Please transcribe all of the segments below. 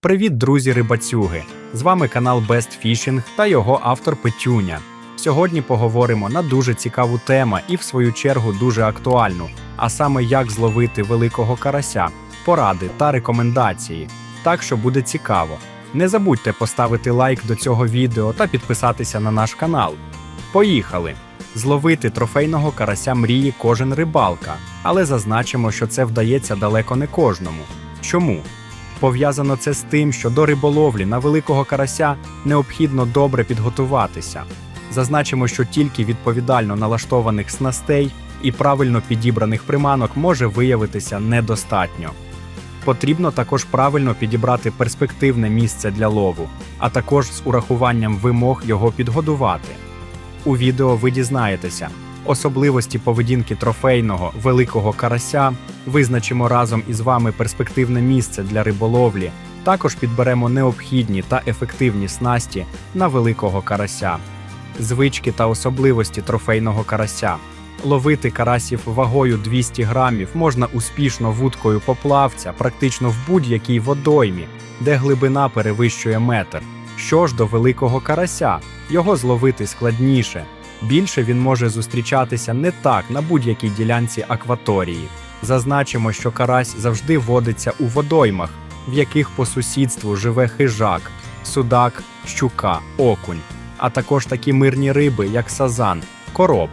Привіт, друзі рибацюги! З вами канал Best Fishing та його автор Петюня. Сьогодні поговоримо на дуже цікаву тему і, в свою чергу, дуже актуальну, а саме як зловити великого карася, поради та рекомендації. Так що буде цікаво. Не забудьте поставити лайк до цього відео та підписатися на наш канал. Поїхали! Зловити трофейного карася мріє кожен рибалка, але зазначимо, що це вдається далеко не кожному. Чому? Пов'язано це з тим, що до риболовлі на великого карася необхідно добре підготуватися. Зазначимо, що тільки відповідально налаштованих снастей і правильно підібраних приманок може виявитися недостатньо. Потрібно також правильно підібрати перспективне місце для лову, а також з урахуванням вимог його підгодувати. У відео ви дізнаєтеся особливості поведінки трофейного великого карася, визначимо разом із вами перспективне місце для риболовлі. Також підберемо необхідні та ефективні снасті на великого карася, звички та особливості трофейного карася. Ловити карасів вагою 200 грамів можна успішно вудкою поплавця, практично в будь-якій водоймі, де глибина перевищує метр. Що ж до великого карася, його зловити складніше. Більше він може зустрічатися не так на будь-якій ділянці акваторії. Зазначимо, що карась завжди водиться у водоймах, в яких по сусідству живе хижак, судак, щука, окунь, а також такі мирні риби, як сазан, короб.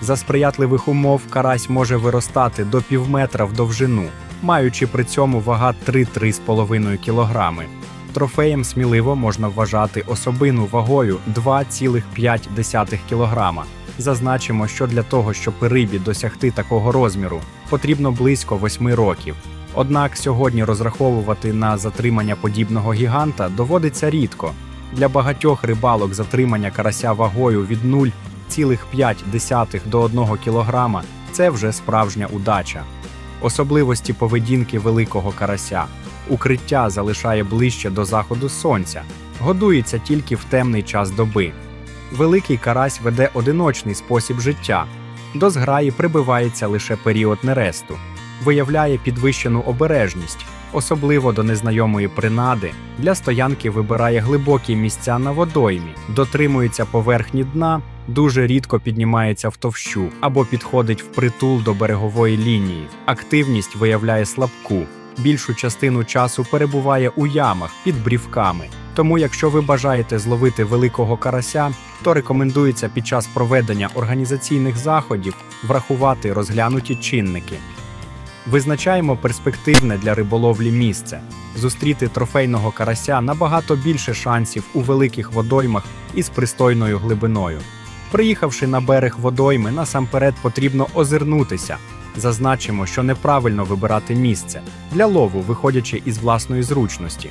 За сприятливих умов карась може виростати до півметра в довжину, маючи при цьому вага 3-3,5 кілограми. Трофеєм сміливо можна вважати особину вагою 2,5 кг. Зазначимо, що для того, щоб рибі досягти такого розміру, потрібно близько 8 років. Однак сьогодні розраховувати на затримання подібного гіганта доводиться рідко. Для багатьох рибалок затримання карася вагою від 0,5 до 1 кг – це вже справжня удача. Особливості поведінки великого карася. Укриття залишає ближче до заходу сонця, годується тільки в темний час доби. Великий карась веде одиночний спосіб життя. До зграї прибивається лише період нересту, виявляє підвищену обережність, особливо до незнайомої принади. Для стоянки вибирає глибокі місця на водоймі, дотримується поверхні дна, дуже рідко піднімається в товщу або підходить впритул до берегової лінії. Активність виявляє слабку. Більшу частину часу перебуває у ямах під брівками. Тому, якщо ви бажаєте зловити великого карася, то рекомендується під час проведення організаційних заходів врахувати розглянуті чинники. Визначаємо перспективне для риболовлі місце. Зустріти трофейного карася набагато більше шансів у великих водоймах із пристойною глибиною. Приїхавши на берег водойми, насамперед потрібно озирнутися. Зазначимо, що неправильно вибирати місце для лову, виходячи із власної зручності.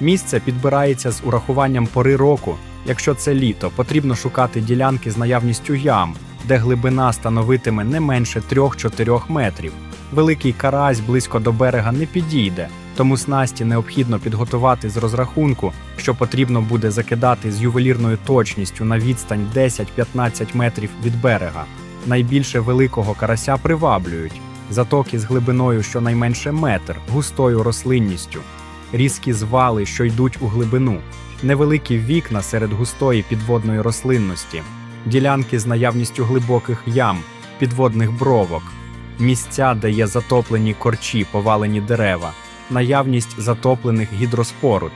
Місце підбирається з урахуванням пори року. Якщо це літо, потрібно шукати ділянки з наявністю ям, де глибина становитиме не менше 3-4 метрів. Великий карась близько до берега не підійде, тому снасті необхідно підготувати з розрахунку, що потрібно буде закидати з ювелірною точністю на відстань 10-15 метрів від берега. Найбільше великого карася приваблюють. Затоки з глибиною щонайменше метр, густою рослинністю, різкі звали, що йдуть у глибину, невеликі вікна серед густої підводної рослинності, ділянки з наявністю глибоких ям, підводних бровок, місця, де є затоплені корчі, повалені дерева, наявність затоплених гідроспоруд.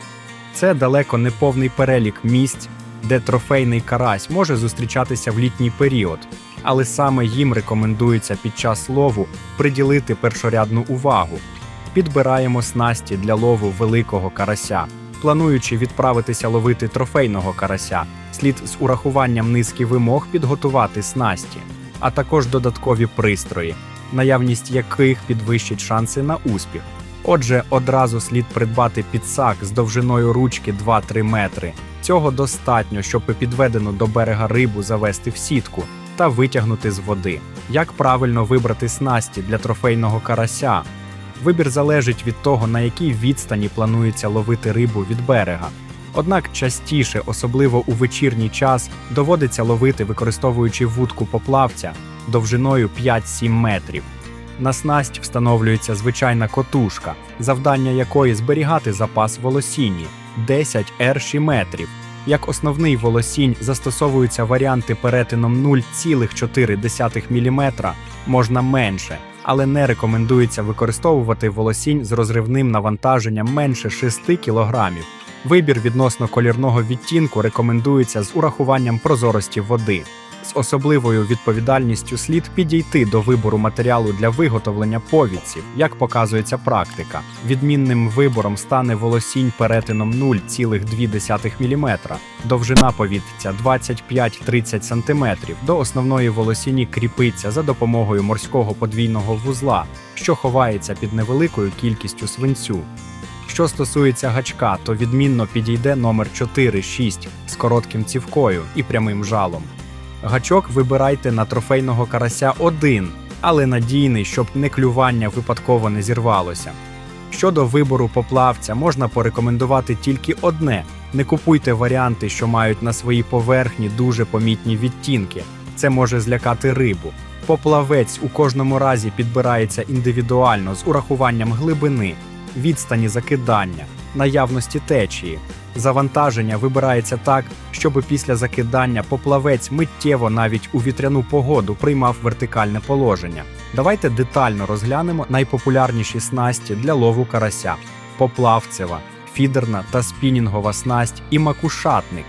Це далеко не повний перелік місць, де трофейний карась може зустрічатися в літній період, але саме їм рекомендується під час лову приділити першорядну увагу. Підбираємо снасті для лову великого карася. Плануючи відправитися ловити трофейного карася, слід з урахуванням низки вимог підготувати снасті, а також додаткові пристрої, наявність яких підвищить шанси на успіх. Отже, одразу слід придбати підсак з довжиною ручки 2-3 метри. Цього достатньо, щоб підведену до берега рибу завести в сітку та витягнути з води. Як правильно вибрати снасті для трофейного карася? Вибір залежить від того, на якій відстані планується ловити рибу від берега. Однак частіше, особливо у вечірній час, доводиться ловити, використовуючи вудку поплавця довжиною 5-7 метрів. На снасть встановлюється звичайна котушка, завдання якої зберігати запас волосінні 10 ерші метрів. Як основний волосінь застосовуються варіанти перетином 0,4 мм, можна менше, але не рекомендується використовувати волосінь з розривним навантаженням менше 6 кг. Вибір відносно колірного відтінку рекомендується з урахуванням прозорості води. З особливою відповідальністю слід підійти до вибору матеріалу для виготовлення повідців, як показується практика. Відмінним вибором стане волосінь перетином 0,2 мм, довжина повідця 25-30 см. До основної волосіні кріпиться за допомогою морського подвійного вузла, що ховається під невеликою кількістю свинцю. Що стосується гачка, то відмінно підійде номер 4-6 з коротким цівкою і прямим жалом. Гачок вибирайте на трофейного карася один, але надійний, щоб не клювання випадково не зірвалося. Щодо вибору поплавця, можна порекомендувати тільки одне: не купуйте варіанти, що мають на своїй поверхні дуже помітні відтінки. Це може злякати рибу. Поплавець у кожному разі підбирається індивідуально з урахуванням глибини, відстані закидання, наявності течії. Завантаження вибирається так, щоб після закидання поплавець миттєво навіть у вітряну погоду приймав вертикальне положення. Давайте детально розглянемо найпопулярніші снасті для лову карася: поплавцева, фідерна та спінінгова снасть і макушатник,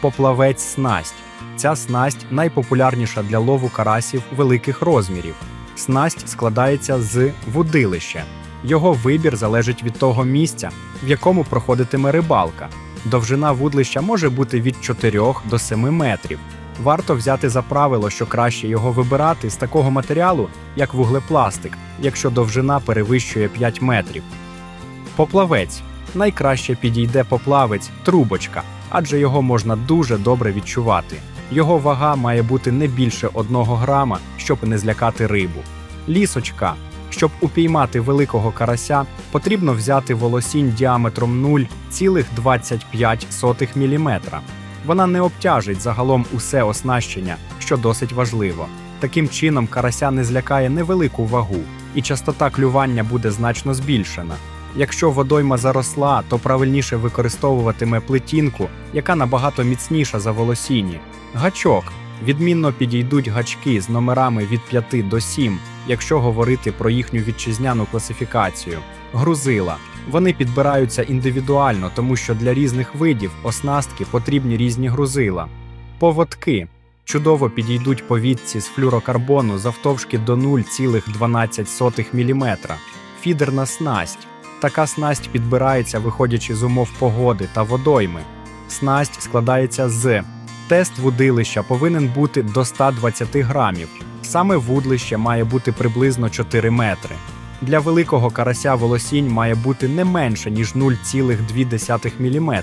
поплавець снасть. Ця снасть найпопулярніша для лову карасів великих розмірів. Снасть складається з вудилища. Його вибір залежить від того місця, в якому проходитиме рибалка. Довжина вудлища може бути від 4 до 7 метрів. Варто взяти за правило, що краще його вибирати з такого матеріалу, як вуглепластик, якщо довжина перевищує 5 метрів. Поплавець найкраще підійде поплавець трубочка, адже його можна дуже добре відчувати. Його вага має бути не більше 1 грама, щоб не злякати рибу. Лісочка щоб упіймати великого карася, потрібно взяти волосінь діаметром 0,25 мм. Вона не обтяжить загалом усе оснащення, що досить важливо. Таким чином, карася не злякає невелику вагу, і частота клювання буде значно збільшена. Якщо водойма заросла, то правильніше використовуватиме плетінку, яка набагато міцніша за волосіні. Гачок відмінно підійдуть гачки з номерами від 5 до 7, якщо говорити про їхню вітчизняну класифікацію. Грузила. Вони підбираються індивідуально, тому що для різних видів оснастки потрібні різні грузила. Поводки чудово підійдуть повідці з флюрокарбону завтовшки до 0,12 мм. Фідерна снасть. Така снасть підбирається, виходячи з умов погоди та водойми. Снасть складається з тест вудилища повинен бути до 120 грамів. Саме вудлище має бути приблизно 4 метри. Для великого карася волосінь має бути не менше, ніж 0,2 мм.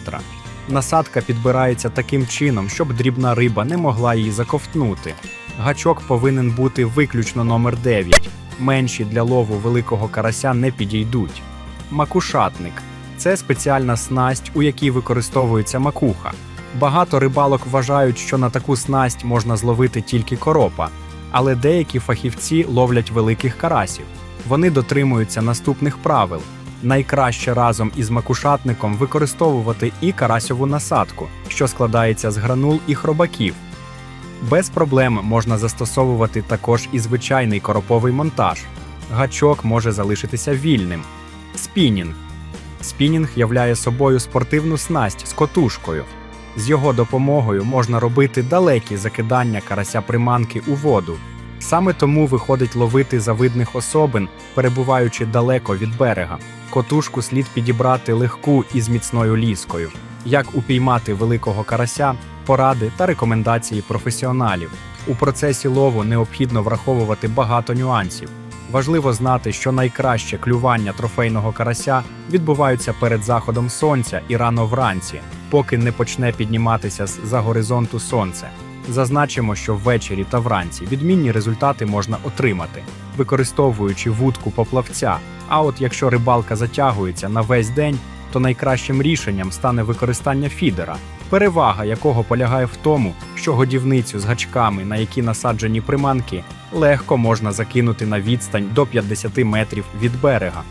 Насадка підбирається таким чином, щоб дрібна риба не могла її заковтнути. Гачок повинен бути виключно номер 9. Менші для лову великого карася не підійдуть. Макушатник це спеціальна снасть, у якій використовується макуха. Багато рибалок вважають, що на таку снасть можна зловити тільки коропа, але деякі фахівці ловлять великих карасів. Вони дотримуються наступних правил: найкраще разом із макушатником використовувати і карасьову насадку, що складається з гранул і хробаків. Без проблем можна застосовувати також і звичайний короповий монтаж. Гачок може залишитися вільним. Спінінг. Спінінг являє собою спортивну снасть з котушкою. З його допомогою можна робити далекі закидання карася приманки у воду. Саме тому виходить ловити завидних особин, перебуваючи далеко від берега. Котушку слід підібрати легку і з міцною ліскою. Як упіймати великого карася, поради та рекомендації професіоналів. У процесі лову необхідно враховувати багато нюансів. Важливо знати, що найкраще клювання трофейного карася відбуваються перед заходом сонця і рано вранці, поки не почне підніматися з-за горизонту сонце. Зазначимо, що ввечері та вранці відмінні результати можна отримати, використовуючи вудку поплавця. А от якщо рибалка затягується на весь день, то найкращим рішенням стане використання фідера. перевага якого полягає в тому, що годівницю з гачками, на які насаджені приманки, легко можна закинути на відстань до 50 метрів від берега,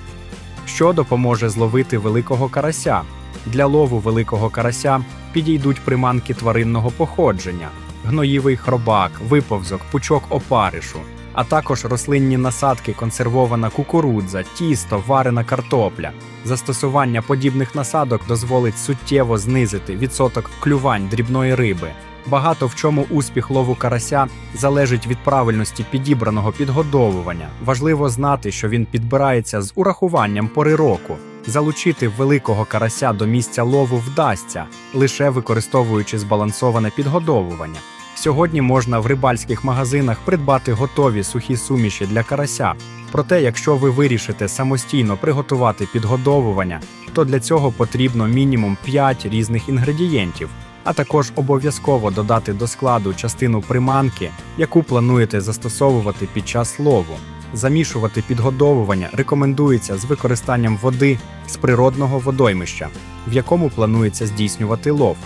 що допоможе зловити великого карася. Для лову великого карася підійдуть приманки тваринного походження, гноївий хробак, виповзок, пучок опаришу, а також рослинні насадки, консервована кукурудза, тісто, варена картопля. Застосування подібних насадок дозволить суттєво знизити відсоток клювань дрібної риби. Багато в чому успіх лову карася залежить від правильності підібраного підгодовування. Важливо знати, що він підбирається з урахуванням пори року. Залучити великого карася до місця лову вдасться, лише використовуючи збалансоване підгодовування. Сьогодні можна в рибальських магазинах придбати готові сухі суміші для карася. Проте, якщо ви вирішите самостійно приготувати підгодовування, то для цього потрібно мінімум 5 різних інгредієнтів, а також обов'язково додати до складу частину приманки, яку плануєте застосовувати під час лову. Замішувати підгодовування рекомендується з використанням води з природного водоймища, в якому планується здійснювати лов.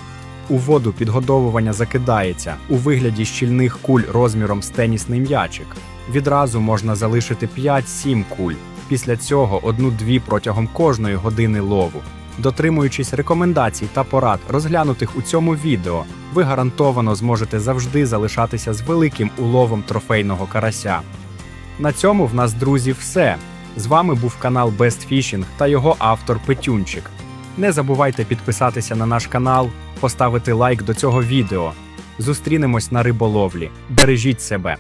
У воду підгодовування закидається у вигляді щільних куль розміром з тенісний м'ячик. Відразу можна залишити 5-7 куль. Після цього одну-дві протягом кожної години лову. Дотримуючись рекомендацій та порад, розглянутих у цьому відео, ви гарантовано зможете завжди залишатися з великим уловом трофейного карася. На цьому в нас, друзі, все. З вами був канал Best Fishing та його автор Петюнчик. Не забувайте підписатися на наш канал, поставити лайк до цього відео. Зустрінемось на риболовлі. Бережіть себе!